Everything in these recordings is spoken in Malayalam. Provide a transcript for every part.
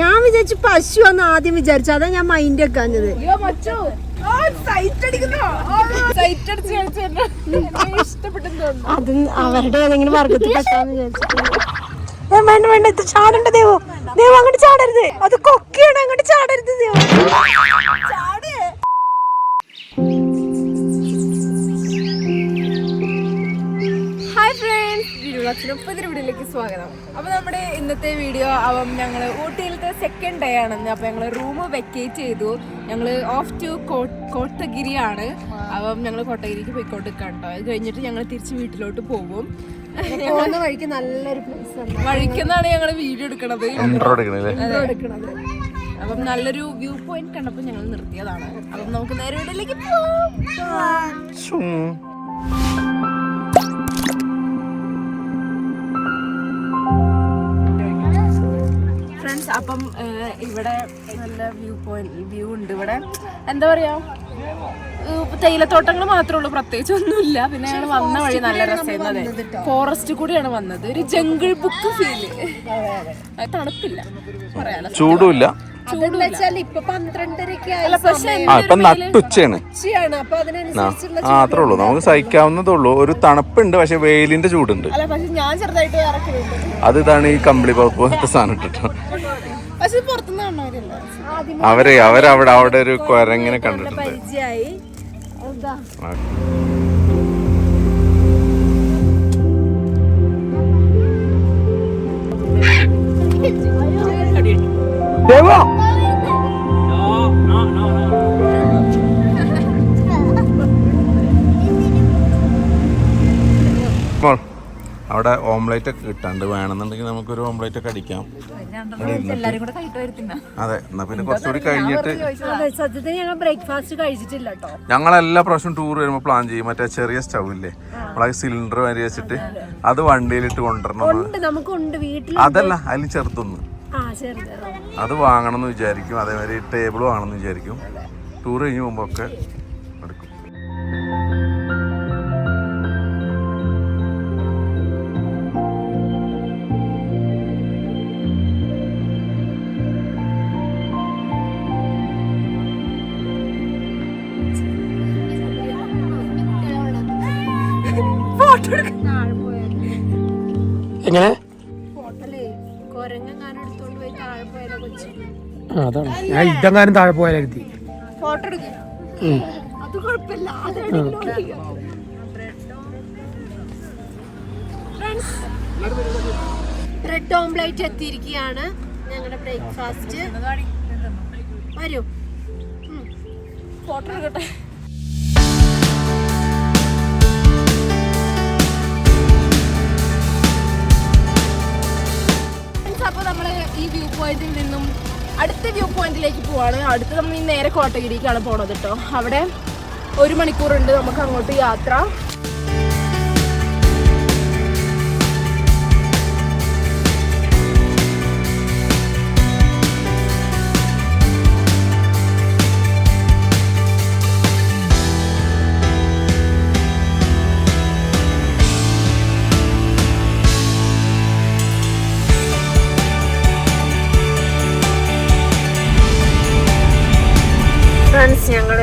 ഞാൻ വിചാരിച്ചു പശു എന്ന് ആദ്യം വിചാരിച്ചു. അതാ ഞാൻ മൈൻഡ് വെക്കാഞ്ഞത്. അയ്യോ മച്ചു. സൈറ്റ് അടിക്കുന്നോ. സൈറ്റ് അടിച്ച് കളിച്ചു ഇഷ്ടപ്പെട്ടെന്ന് തോന്നുന്നു. അത് അവരുടെ ഏതെങ്കിലും വർഗത്തിൽ പെട്ടാന്ന് വിചാരിച്ചു വേണ്ട വേണ്ട. ഇത് ചാടണ്ട ദേവോ. ദേവോ അങ്ങോട്ട് ചാടരുത്. അത് കൊക്കിയാണ്. അങ്ങോട്ട് ചാടരുത് ദേവോ. ഹായ് വീഡിയോളക്ഷനും പുതിയ വീഡിയോയിലേക്ക് സ്വാഗതം. അപ്പോൾ നമ്മുടെ ഇന്നത്തെ വീഡിയോ അപ്പം ഞങ്ങൾ ഊട്ടിയിലത്തെ സെക്കൻഡ് ഡേ ആണെന്ന്. അപ്പോൾ ഞങ്ങൾ റൂം വെക്കേറ്റ് ചെയ്തു. ഞങ്ങൾ ഓഫ് ടു കോട്ടഗിരിയാണ്. അപ്പം ഞങ്ങൾ കോട്ടഗിരിക്ക് പോയിക്കോട്ട് കണ്ടോ? അത് കഴിഞ്ഞിട്ട് ഞങ്ങൾ തിരിച്ച് വീട്ടിലോട്ട് പോകും. പോകുന്ന വഴിക്ക് നല്ലൊരു പ്ലേസ് ആണ്. വഴിക്കെന്നാണ് ഞങ്ങൾ വീഡിയോ എടുക്കണത്. എടുക്കണത് അപ്പം നല്ലൊരു വ്യൂ പോയിന്റ് കണ്ടപ്പോൾ ഞങ്ങൾ നിർത്തിയതാണ്. അപ്പം നമുക്ക് നേരെ വീട്ടിലേക്ക് പോകാം ഫ്രണ്ട്സ് അപ്പം ഇവിടെ നല്ല വ്യൂ പോയിന്റ് വ്യൂ ഉണ്ട്. ഇവിടെ എന്താ പറയാ തേയിലത്തോട്ടങ്ങൾ മാത്രമേ ഉള്ളൂ പ്രത്യേകിച്ച് ഒന്നുമില്ല. പിന്നെ ഞങ്ങൾ വന്ന വഴി നല്ല രസം ഫോറസ്റ്റ് കൂടിയാണ് വന്നത്. ഒരു ജംഗിൾ ബുക്ക് ഫീൽ തണുപ്പില്ല. ചൂടുമില്ല അതെന്താ വെച്ചാൽ ഇപ്പൊ പന്ത്രണ്ടരക്ക് ആയി പക്ഷെ ആ ഇപ്പൊ നട്ടുച്ചയാണ് ഉച്ചയാണ് അപ്പൊ അതിനനുസരിച്ചുള്ള ആ, അത്രേ ഉള്ളൂ. നമുക്ക് സഹിക്കാവുന്നതേ ഉള്ളൂ. ഒരു തണുപ്പുണ്ട് പക്ഷെ വെയിലിന്റെ ചൂടുണ്ട്. അല്ല പക്ഷെ ഞാൻ ചെറുതായിട്ട് അത് ഇതാണ് ഈ കമ്പിളി പറുപ്പ് പോലത്തെ സാധനം ഇട്ടിട്ട്. പക്ഷെ പുറത്തുനിന്ന് കാണുന്നവരല്ല? അവരെ അവരവിടെ അവിടെ ഒരു കുരങ്ങനെ കണ്ടിട്ടുണ്ട്. പരിചയമായി. എന്താ ആ. അവിടെ ഓംലേറ്റ് ഒക്കെ കിട്ടാണ്ട് വേണമെന്നുണ്ടെങ്കിൽ നമുക്കൊരു ഓംലേറ്റ് ഒക്കെ അടിക്കാം. അതെ എന്നാ പിന്നെ കുറച്ചുകൂടി കഴിഞ്ഞിട്ട് സത്യത്തിൽ ഞങ്ങൾ ബ്രേക്ക്ഫാസ്റ്റ് കഴിച്ചിട്ടില്ല ഞങ്ങൾ എല്ലാ പ്രാവശ്യം ടൂർ വരുമ്പോൾ പ്ലാൻ ചെയ്യും. മറ്റേ ചെറിയ സ്റ്റൗ ഇല്ലേ? നമ്മളെ സിലിണ്ടർ വരി വെച്ചിട്ട് അത് വണ്ടിയിലിട്ട് കൊണ്ടുവരണം എന്ന്. ഉണ്ട് വീട്ടിൽ അതല്ല അതിൽ ചെറുതൊന്ന്. ആ ചെറുത് അത് വാങ്ങണം എന്ന് വിചാരിക്കും. അതേമാതിരി ടേബിൾ വാങ്ങണം എന്ന് വിചാരിക്കും ടൂർ കഴിഞ്ഞ് പോകുമ്പോൾ ഒക്കെ അതാണ്. ഞാൻ ഇതെങ്ങാനും താഴെ പോയാൽ കരുതി. ബ്രെഡ് ഓംപ്ലേറ്റ് എത്തിയിരിക്കുകയാണ്. ഞങ്ങളുടെ ബ്രേക്ക്ഫാസ്റ്റ് വരൂ. ഫോട്ടോ എടുക്കട്ടെ. ഈ വ്യൂ പോയിന്റിൽ നിന്നും അടുത്ത വ്യൂ പോയിന്റിലേക്ക് പോവാണ്. അടുത്ത് നമ്മൾ ഈ നേരെ കോട്ടഗിരിക്കാണ് പോണത് കേട്ടോ അവിടെ ഒരു മണിക്കൂറുണ്ട് നമുക്ക് അങ്ങോട്ട് യാത്ര.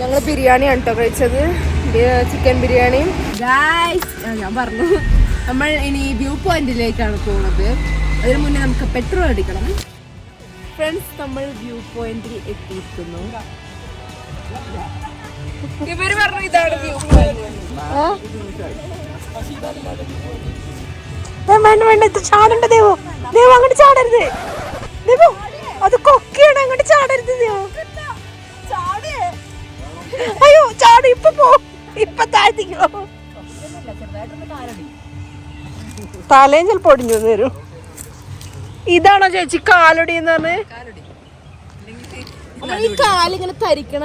ഞങ്ങൾ ബിരിയാണിയാണ് കേട്ടോ കഴിച്ചത്. ചിക്കൻ ബിരിയാണി. ഗായ്സ് ഞാൻ പറഞ്ഞു. നമ്മൾ ഇനി വ്യൂ പോയിന്റിലേക്കാണ് പോകുന്നത് അതിനു മുന്നേ നമുക്ക് പെട്രോൾ അടിക്കണം. ഫ്രണ്ട്സ് നമ്മൾ വ്യൂ പോയിന്റിൽ എത്തിയിരിക്കുന്നു. ഇവർ പറഞ്ഞു ഇതാണ് വ്യൂ പോയിന്റ് വേണ്ട വേണ്ട ഇത് ചാടണ്ട ദേവോ. ദേവോ അങ്ങോട്ട് ചാടരുത്. ദേവോ അത് കൊക്കിയാണ് അങ്ങോട്ട് ചാടരുത് ദേവോ. ചാടി. ഇപ്പൊ പോ. ഇപ്പൊ താഴ്ത്തിക്കോ. തലയും ചിലപ്പോ ഒടിഞ്ഞു വരും. ഇതാണോ ചേച്ചി കാലൊടി എന്ന് പറഞ്ഞ്? ഈ കാലിങ്ങനെ തരിക്കണ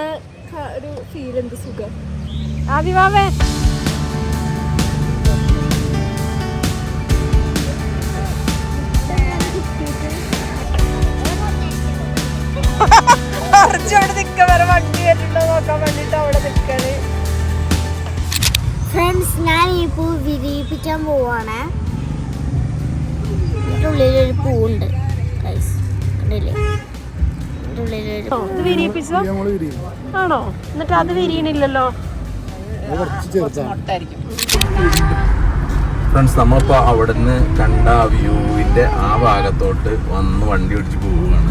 ഒരു ഫീൽ എന്ത് സുഖം? ആദിവാവേ കുറച്ചവിടെ നിൽക്കാൻ വരെ വണ്ടി വരുന്നുണ്ടോ നോക്കാൻ വേണ്ടിട്ട് അവിടെ ഈ പൂ വിരിയിപ്പിക്കാൻ പോവാണ്. ഇതിന്റെ ഉള്ളിലൊരു പൂവുണ്ട് Guys, കണ്ടില്ലേ? ഇതിന്റെ ഉള്ളിലൊരു പൂ. ഇത് വിരിയിപ്പിച്ചോ? ആണോ? എന്നിട്ട് അത് വിരിയണില്ലല്ലോ. ഫ്രണ്ട്സ് നമ്മളിപ്പോ അവിടുന്ന് കണ്ട വ്യൂവിന്റെ ആ ഭാഗത്തോട്ട് വന്ന് വണ്ടി ഓടിച്ച് പോവുകയാണ്.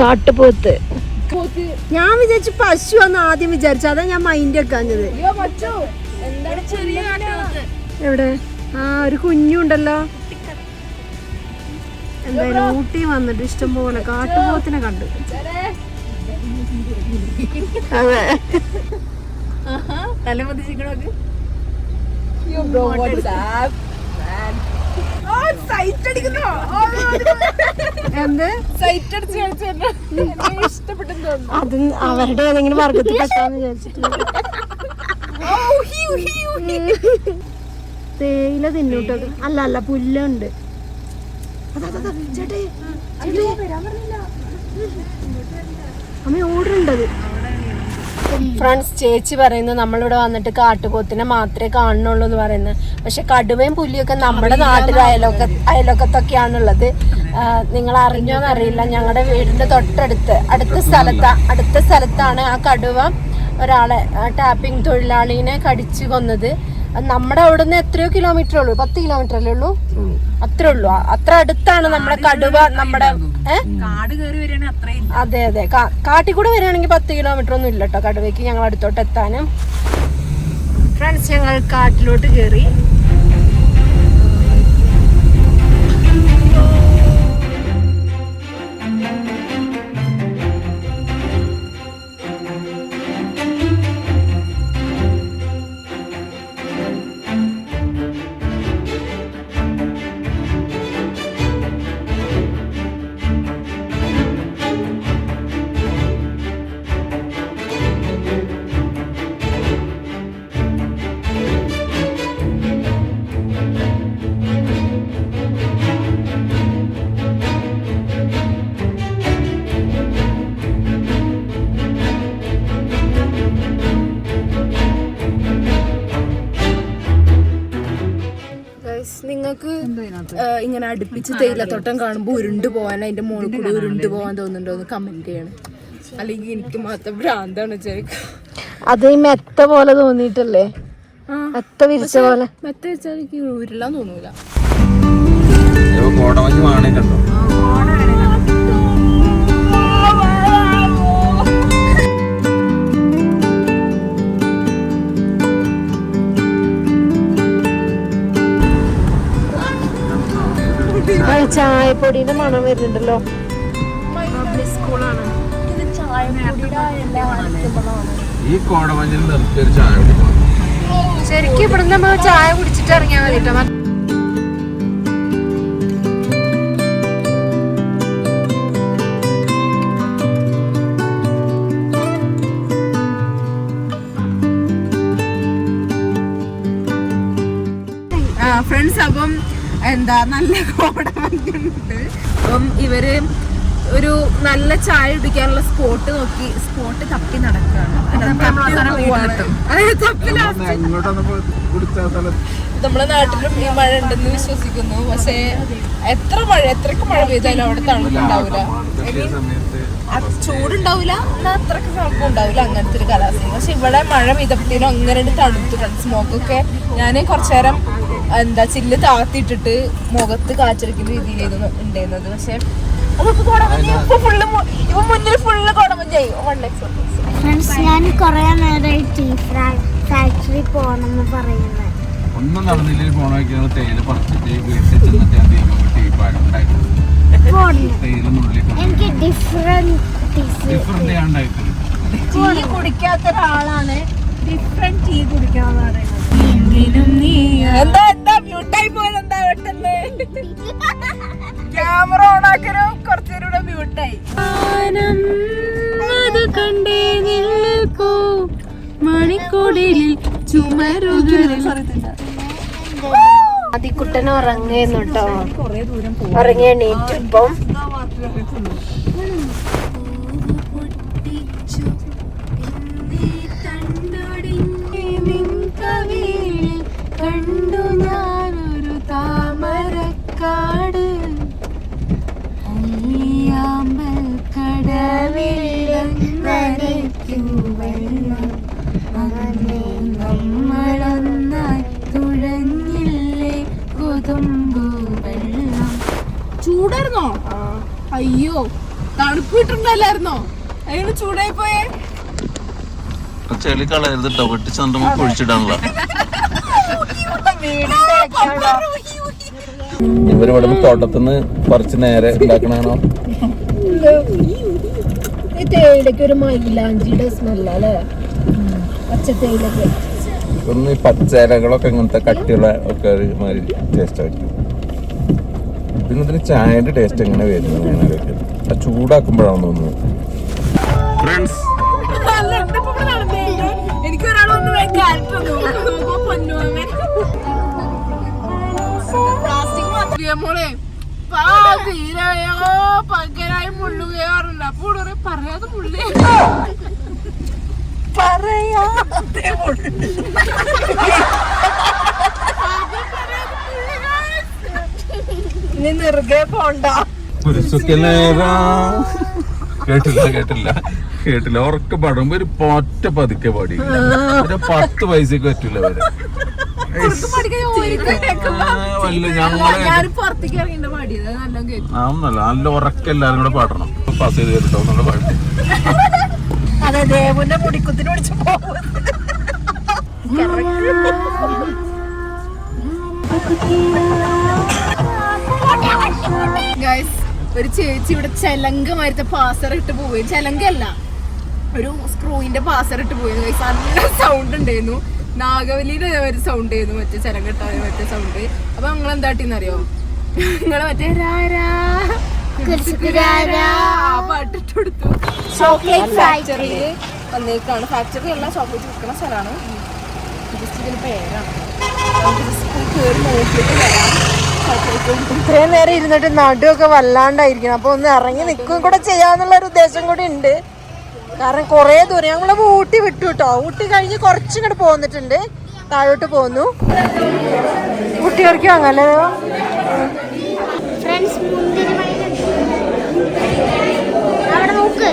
കാട്ടുപോത്ത്. ഞാൻ വിചാരിച്ചു പശു എന്ന് ആദ്യം വിചാരിച്ചു. അതാ ഞാൻ മൈൻഡ് വെക്കാഞ്ഞത്. എന്താണ് ചെറിയ കാട്ടുപോത്ത് എവിടെ? ആ ഒരു കുഞ്ഞുണ്ടല്ലോ. എന്തായാലും ഊട്ടി വന്നിട്ട് ഇഷ്ടം പോലെ കാട്ടുപോത്തിനെ കണ്ടു. അതെ. തല പൊതിച്ചിക്കണോക്ക് അത് അവരുടെ ഏതെങ്കിലും വർഗത്തിൽ പെട്ടാന്ന് വിചാരിച്ചിട്ടുണ്ട്. തേയില തിന്നൂട്ടോ അല്ല അല്ല പുല്ലുണ്ട്. അമ്മ ഓടുണ്ടത് ഫ്രണ്ട്സ് ചേച്ചി പറയുന്നു നമ്മളിവിടെ വന്നിട്ട് കാട്ടുപോത്തിനെ മാത്രമേ കാണുന്നുള്ളൂ എന്ന് പറയുന്നത്. പക്ഷെ കടുവയും പുലിയൊക്കെ നമ്മുടെ നാട്ടിൽ അയലൊക്ക അയലൊക്കത്തൊക്കെയാണുള്ളത്. നിങ്ങൾ അറിഞ്ഞോന്ന് അറിയില്ല. ഞങ്ങളുടെ വീടിന്റെ തൊട്ടടുത്ത് അടുത്ത സ്ഥലത്താ അടുത്ത സ്ഥലത്താണ് ആ കടുവ ഒരാളെ ടാപ്പിംഗ് തൊഴിലാളിനെ കടിച്ചു കൊന്നത്. നമ്മുടെ അവിടെ നിന്ന് എത്രയോ കിലോമീറ്റർ ഉള്ളൂ. പത്ത് കിലോമീറ്റർ അല്ലേ ഉള്ളൂ? അത്രേ ഉള്ളൂ. അത്ര അടുത്താണ് നമ്മുടെ കടുവ നമ്മുടെ അതെ അതെ. കാട്ടി കാട്ടിൽ കൂടെ വരികയാണെങ്കിൽ പത്ത് കിലോമീറ്റർ ഒന്നും ഇല്ലട്ടോ കടുവയ്ക്ക്. ഞങ്ങൾ അടുത്തോട്ട് എത്താനും. ഫ്രണ്ട്സ് ഞങ്ങൾ കാട്ടിലോട്ട് കയറി ഇങ്ങനെ അടുപ്പിച്ച് തേയിലത്തോട്ടം കാണുമ്പോൾ ഉരുണ്ട് പോകാൻ അതിന്റെ മുകളിൽ കൂടി ഉരുണ്ട് പോകാൻ തോന്നുന്നുണ്ടോ എന്ന് കമന്റ് ചെയ്യണം. അല്ലെങ്കിൽ എനിക്ക് മാത്രം ഭ്രാന്താണ് ചോദിക്കുക അത് ഈ മെത്ത പോലെ തോന്നിയിട്ടല്ലേ? മെത്ത വിരിച്ച പോലെ. മെത്ത വിരിച്ചാൽ എനിക്ക് ഉരുളാൻ തോന്നൂല. കോടമഞ്ഞ് വാണേ കണ്ടോ? ചായപ്പൊടിയുടെ മണം വരുന്നുണ്ടല്ലോ. ഈ കോടമഞ്ഞിൽ നിർത്തിയൊരു ചായ കുടിക്കണം ശരിക്കും ഇവിടെ നമ്മൾ ചായ കുടിച്ചിട്ട് ഇറങ്ങിയാൽ മതി കേട്ടോ. ഫ്രണ്ട്സ് അപ്പം എന്താ നല്ല കോടമഞ്ഞുണ്ട് അപ്പം ഇവർ ഒരു നല്ല ചായ കുടിക്കാനുള്ള സ്പോട്ട് നോക്കി സ്പോട്ട് തപ്പി നടക്കുകയാണ് നമ്മുടെ നാട്ടിലും ഈ മഴ ഉണ്ടെന്ന് വിശ്വസിക്കുന്നു. പക്ഷേ എത്ര മഴ എത്രക്ക് മഴ പെയ്താലും അവിടെ തണുപ്പുണ്ടാവില്ല ചൂടുണ്ടാവില്ല എന്നാൽ അത്രയ്ക്ക് തണുപ്പും ഉണ്ടാവില്ല അങ്ങനത്തെ ഒരു കാലാവസ്ഥ പക്ഷെ ഇവിടെ മഴ പെയ്തപ്പോഴത്തേനും അങ്ങനെ തണുത്തു സ്മോക്കൊക്കെ ഞാൻ കുറച്ചു നേരം എന്താ ചില്ല് താത്തിട്ടിട്ട് മുഖത്ത് കാച്ചടിക്കുന്ന രീതിയിലായിരുന്നു ഉണ്ടായിരുന്നത്. പക്ഷെ ഫ്രണ്ട്സ് ഞാൻ കൊറേ നേരമായി ടീ ഫാക്ടറി പോണെന്ന് പറയുന്നത് ഒന്നും നടന്നില്ലെങ്കിൽ ഫോൺ തേയില പറിച്ചിട്ട് വീട്ടിൽ ചെന്നിട്ട് ഞാൻ ടീപ്പായിട്ട് ഉണ്ടായിരുന്നു തേയില നുള്ളി എനിക്ക് ഡിഫറെന്റ് ഞാൻ ടീ കുടിക്കാത്ത ഒരാളാണ് ഡിഫറെന്റ് ടീ കുടിക്കാന്ന് പറയുന്നത് എന്താ എന്താ മ്യൂട്ടായി പോയത്? എന്താ പെട്ടെന്ന്? ക്യാമറ ഓൺ ആക്കലും കുറച്ചു നേരം കൂടെ മ്യൂട്ടായി അത് കണ്ടേ നിൽക്കൂ. മണിക്കൂടിലിൽ ചുമരുകളിൽ അതിക്കുട്ടൻ ഉറങ്ങുന്നു കേട്ടോ. ഉറങ്ങി എണീറ്റു കണ്ടു ഞാനൊരു താമരക്കാട്. അയ്യാമ്പൽ കടവിൽ നനയ്ക്കും വെള്ളം അങ്ങനെ നമ്മളൊന്നായി തുഴഞ്ഞില്ലേ കൊതുമ്പു വെള്ളം. ചൂടായിരുന്നോ? അയ്യോ തണുപ്പ് കിട്ടുന്നല്ലായിരുന്നോ അതിന് ചൂടായി പോയേ ചെളി കളയരുത് കേട്ടോ വെട്ടിച്ച് ഇവരിവിടെ തോട്ടത്തിന്ന് പറിച്ച് നേരെ ഉണ്ടാക്കണോ ഈ തേയിലക്ക് ഒരു മൈലാഞ്ചിയുടെ സ്മെല്ലല്ലേ പച്ച തേയിലക്ക് ഒന്ന് ഈ പച്ചയിലകളൊക്കെ ഇങ്ങനത്തെ കട്ടിയുള്ള ഒക്കെ ഒരു മാതിരി ടേസ്റ്റ് ആയിരിക്കും. പിന്നെ ഇതിന് ചായന്റെ ടേസ്റ്റ് എങ്ങനെ വരുന്നത് ഞാൻ. ആ ചൂടാക്കുമ്പോഴാണ് തോന്നുന്നത് ഫ്രണ്ട്സ് അല്ല, മോളെ? തീരയോ പകരായി മുള്ളുകയോ അറിയില്ല അപ്പൊ ഇവിടെ പറയാതെ മുള്ളേ. പറയാതെ ഇനി നിറുകെ പോണ്ട. കേട്ടില്ല കേട്ടില്ല. കേട്ടില്ല. ഉറക്കെ പാടുമ്പോ ഒരു പൊറ്റ പതുക്കെ പാടി. ഒരു പത്ത് പൈസക്ക് പറ്റൂല വരെ. നല്ല നല്ല ഉറക്കം എല്ലാരും കൂടെ പാടണം. പാസ് ചെയ്ത് കേട്ടോ എന്നുള്ള പാട്ട് അതെ ദേവുന്റെ മുടിക്കുത്തിന് പിടിച്ച് പോകും ഗൈസ് ഒരു ചേച്ചി ഇവിടെ ചെലങ്ക മാരത്തെ പാസർ ഇട്ട് പോയി ചെലങ്കല്ല. ഒരു സ്ക്രൂവിന്റെ പാസർ ഇട്ട് പോയി നല്ല സൗണ്ട് ഉണ്ടായിരുന്നു. നാഗവലിയുടെ ഒരു സൗണ്ട് ആയിരുന്നു മറ്റേ ചെലങ്കട്ട മറ്റേ സൗണ്ട് അപ്പൊ നിങ്ങൾ എന്താട്ടിന്നറിയോ നിങ്ങൾ മറ്റേ രാരാ ആ പാട്ടിട്ട് കൊടുത്തു. ചോക്ലേറ്റ് വന്നേക്കാണ്. ഫാക്ടറി അല്ല ചോക്ലേറ്റ് വിൽക്കുന്ന സ്ഥലമാണ്. ജസ്റ്റ് ഇതിന് പേരാണ്. നമുക്ക് പോയി നോക്കിയിട്ട് വരാം. ഇത്രയും നേരം ഇരുന്നിട്ട് നടുവൊക്കെ വല്ലാണ്ടായിരിക്കണം. അപ്പൊ ഒന്ന് ഇറങ്ങി നിൽക്കുകയും കൂടെ ചെയ്യാന്നുള്ള ഒരു ഉദ്ദേശം കൂടി ഉണ്ട്. കാരണം കുറേ ദൂരം ഞങ്ങൾ ഊട്ടി വിട്ടു കേട്ടോ ഊട്ടി കഴിഞ്ഞ് കുറച്ചിങ്ങോട്ട് പോന്നിട്ടുണ്ട്. താഴോട്ട് പോന്നു. കുട്ടികൾക്ക് അങ്ങനെ. അവിടെ നോക്ക്.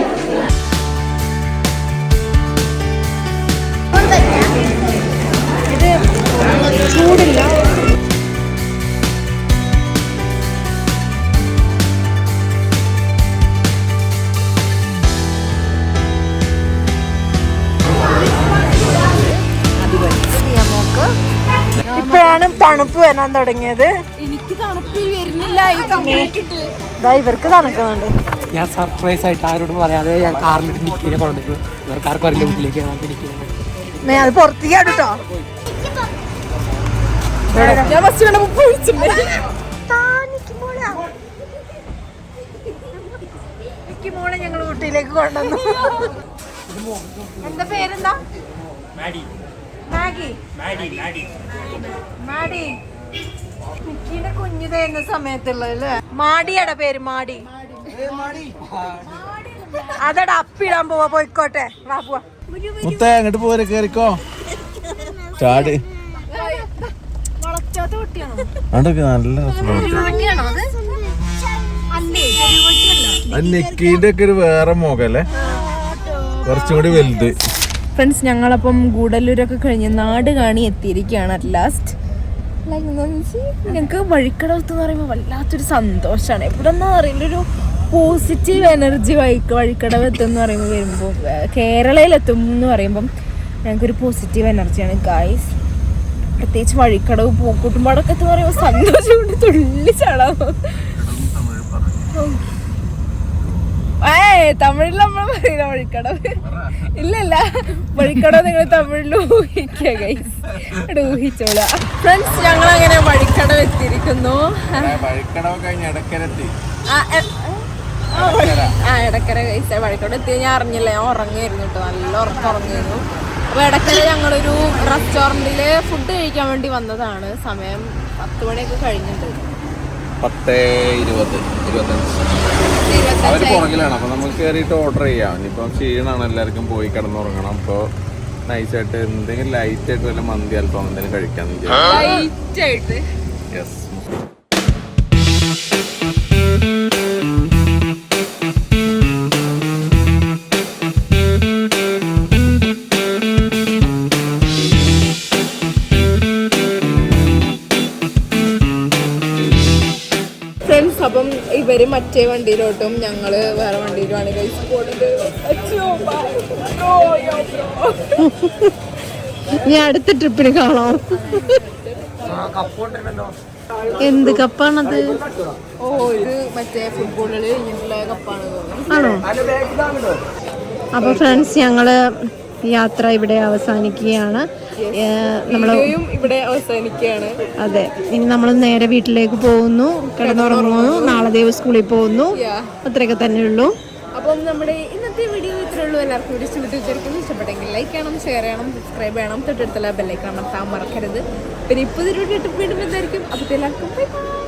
ചൂടില്ല. ഇപ്പോഴാണ് തണുപ്പ് വരാൻ തുടങ്ങിയത്. എനിക്ക് തണുപ്പ് വരുന്നില്ല ഇവർക്ക് തണുക്കുന്നുണ്ട്. ഞാൻ സർപ്രൈസ് ആയിട്ട് ആരോടും പറയാതെ ഞാൻ കാറിലിട്ട് ഇവർക്ക് ആർക്കും അറിയില്ല വീട്ടിലേക്ക് ഞാൻ അത് പുറത്തേക്ക് കേട്ടോ ഞാൻ ഫസ്റ്റ് കണ്ടപ്പോ പൊളിച്ചിട്ടുണ്ട് മോളെ ഞങ്ങൾ ഊട്ടിയിലേക്ക് കൊണ്ടുവന്നു. എന്താ പേരെന്താ? മാഗി മാടി മിക്കിയുടെ കുഞ്ഞു തരുന്ന സമയത്തുള്ളത് അല്ലേ? മാടിയാടാ പേര് മാടി. അതടാ അപ്പിടാൻ പോവാ പോയിക്കോട്ടെ. വാ പോവാ. മുത്തേ അങ്ങോട്ട് പോരെ? കേറിക്കോ. ചാട്. നല്ല നെക്കീന്റെ ഒക്കെ ഒരു വേറെ മോകല്ലേ കുറച്ചും കൂടി വലുത്. ഫ്രണ്ട്സ് ഞങ്ങളപ്പം ഗൂഡല്ലൂരൊക്കെ കഴിഞ്ഞ് നാട് കാണി എത്തിയിരിക്കുകയാണ് അറ്റ് ലാസ്റ്റ് ലൈക്ക് ഞങ്ങൾക്ക് വഴിക്കടവത്ത് എന്ന് പറയുമ്പോൾ വല്ലാത്തൊരു സന്തോഷമാണ് എവിടെ നിന്നാ അറിയില്ല ഒരു പോസിറ്റീവ് എനർജി വഴിക്ക് വഴിക്കടവ് എത്തും എന്ന് പറയുമ്പോൾ വരുമ്പോൾ കേരളയിലെത്തും എന്ന് പറയുമ്പം ഞങ്ങൾക്കൊരു പോസിറ്റീവ് എനർജിയാണ് ഗായ്സ് പ്രത്യേകിച്ച് വഴിക്കടവ് പൂക്കൂട്ടുംപാടൊക്കെ എന്ന് പറയുമ്പോൾ സന്തോഷം കൊണ്ട് തുള്ളി തമിഴിൽ നമ്മൾ പറയുന്ന വഴിക്കടവ്. ഇല്ല ഇല്ല വഴിക്കടവ് നിങ്ങൾ തമിഴിൽ ഊഹിക്കുക ഗൈസ് ഇവിടെ ഊഹിച്ചോളാ. ഫ്രണ്ട്സ് ഞങ്ങൾ അങ്ങനെ വഴിക്കടവ് എത്തിയിരിക്കുന്നു. വഴിക്കടവ് കഴിഞ്ഞ ഇടക്കരത്തി ആ, ഇടക്കര കഴിച്ച വഴിക്കടവ് എത്തി. ഞാൻ അറിഞ്ഞില്ല ഞാൻ ഉറങ്ങായിരുന്നു കേട്ടോ. നല്ല ഉറക്കം ഉറങ്ങിയിരുന്നു. അപ്പൊ ഇടക്കര ഞങ്ങളൊരു റെസ്റ്റോറന്റിൽ ഫുഡ് കഴിക്കാൻ വേണ്ടി വന്നതാണ്. സമയം പത്ത് മണിയൊക്കെ കഴിഞ്ഞിട്ടുണ്ട്. പത്ത് ഇരുപത് ഇരുപത്തഞ്ച്. അവർ പുറകിലാണ്. അപ്പൊ നമുക്ക് കയറിയിട്ട് ഓർഡർ ചെയ്യാം. ഇനിയിപ്പം ക്ഷീണാണ് എല്ലാവർക്കും പോയി കിടന്നുറങ്ങണം. അപ്പോൾ നൈസായിട്ട് എന്തെങ്കിലും ലൈറ്റ് ആയിട്ട് വല്ല മന്തി അല്പം എന്തെങ്കിലും ആയിട്ട്. യെസ് മറ്റേ വണ്ടിയിലോട്ടും ഞങ്ങൾ വേറെ വണ്ടിയിലുമാണ് no, no. ഇനി അടുത്ത ട്രിപ്പിന് കാണാം. എന്ത് കപ്പാണത്? ഓ ഇത് മറ്റേ ഫുട്ബോളിൽ ഇങ്ങനെയുള്ള കപ്പാണ്. ആണോ? അപ്പൊ ഫ്രണ്ട്സ് ഞങ്ങൾ യാത്ര ഇവിടെ അവസാനിക്കുകയാണ്. നമ്മൾ ഇവിടെ അവസാനിക്കുകയാണ്. അതെ. ഇനി നമ്മൾ നേരെ വീട്ടിലേക്ക് പോകുന്നു. കിടന്നുറങ്ങുന്നു. നാളെ ദൈവം സ്കൂളിൽ പോകുന്നു. അത്രയൊക്കെ തന്നെ ഉള്ളൂ. അപ്പം നമ്മുടെ ഇന്നത്തെ വീഡിയോ ഇത്രേ ഉള്ളൂ. എല്ലാവർക്കും വീഡിയോ ഇഷ്ടപ്പെട്ടു വിചാരിക്കുന്നു. ഇഷ്ടപ്പെട്ടെങ്കിൽ ലൈക്ക് ചെയ്യണം ഷെയർ ചെയ്യണം സബ്സ്ക്രൈബ് ചെയ്യണം. തൊട്ടടുത്തുള്ള ബെല്ലൈക്കണം താൻ മറക്കരുത്. പിന്നെ ഇപ്പോൾ ഇതിലൂടെ വീണ്ടും എന്തായിരിക്കും അപ്പോൾ എല്ലാവർക്കും ബൈ ബൈ